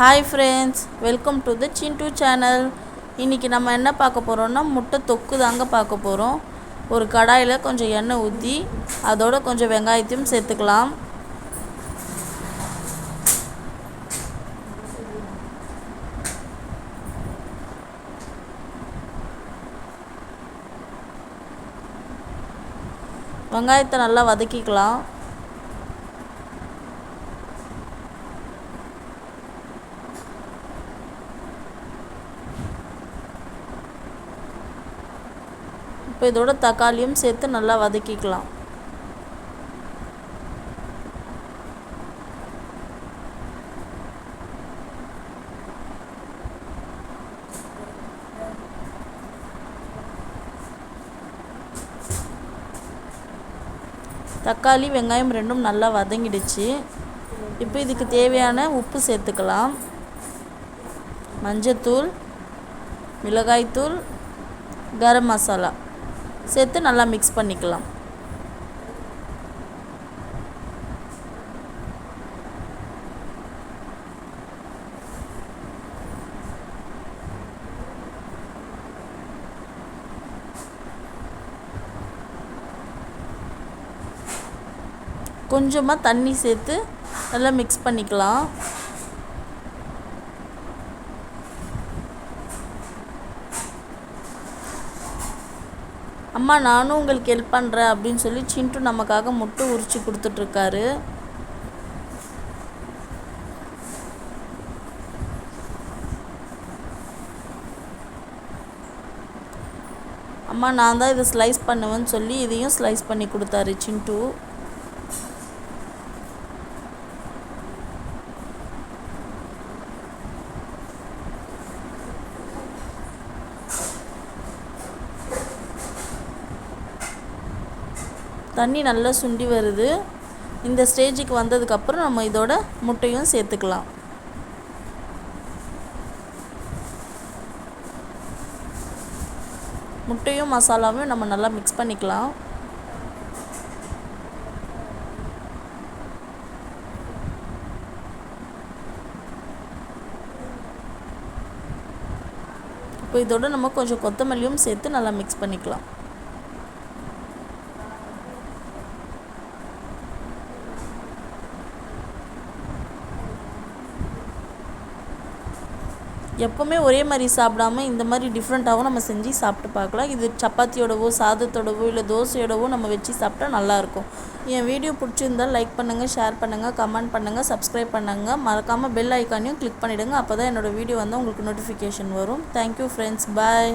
Hi friends welcome to the Chintu channel இன்றைக்கி நம்ம என்ன பார்க்க போகிறோம்னா முட்டை தொக்கு தாங்க பார்க்க போகிறோம் ஒரு கடாயில் கொஞ்சம் எண்ணெய் ஊற்றி அதோட கொஞ்சம் வெங்காயத்தையும் சேர்த்துக்கலாம். வெங்காயத்தை நல்லா வதக்கிக்கலாம். இப்போ இதோட தக்காளியும் சேர்த்து நல்லா வதக்கிக்கலாம். தக்காளி வெங்காயம் ரெண்டும் நல்லா வதங்கிடுச்சு. இப்போ இதுக்கு தேவையான உப்பு சேர்த்துக்கலாம். மஞ்சத்தூள் மிளகாய்த்தூள் கரம் மசாலா. சேர்த்து நல்லா மிக்ஸ் பண்ணிக்கலாம். கொஞ்சமாக தண்ணி சேர்த்து நல்லா மிக்ஸ் பண்ணிக்கலாம். அம்மா நானும் உங்களுக்கு ஹெல்ப் பண்ணுறேன் அப்படின்னு சொல்லி சின்ட்டு நமக்காக முட்டை உரித்து கொடுத்துட்ருக்காரு. அம்மா நான் தான் இதை ஸ்லைஸ் பண்ணுவேன்னு சொல்லி இதையும் ஸ்லைஸ் பண்ணி கொடுத்தாரு சின்ட்டு தண்ணி நல்லா சுண்டி வருது. இந்த ஸ்டேஜுக்கு வந்ததுக்கப்புறம் நம்ம இதோட முட்டையும் சேர்த்துக்கலாம். முட்டையும் மசாலாவும் நம்ம நல்லா மிக்ஸ் பண்ணிக்கலாம். இப்போ இதோட நம்ம கொஞ்சம் கொத்தமல்லியும் சேர்த்து நல்லா மிக்ஸ் பண்ணிக்கலாம். எப்போவுமே ஒரே மாதிரி சாப்பிடாம இந்த மாதிரி டிஃப்ரெண்ட்டாகவும் நம்ம செஞ்சு சாப்பிட்டு பார்க்கலாம். இது சப்பாத்தியோடவோ சாதத்தோடவோ இல்லை தோசையோடவோ நம்ம வச்சு சாப்பிட்டா நல்லாயிருக்கும் என் வீடியோ பிடிச்சிருந்தால் லைக் பண்ணுங்கள் ஷேர் பண்ணுங்கள் கமெண்ட் பண்ணுங்கள் சப்ஸ்கிரைப் பண்ணுங்கள் மறக்காமல் பெல் ஐக்கானையும் கிளிக் பண்ணிவிடுங்க அப்போ தான் என்னோடய வீடியோ வந்து உங்களுக்கு நோட்டிஃபிகேஷன் வரும். Thank you friends bye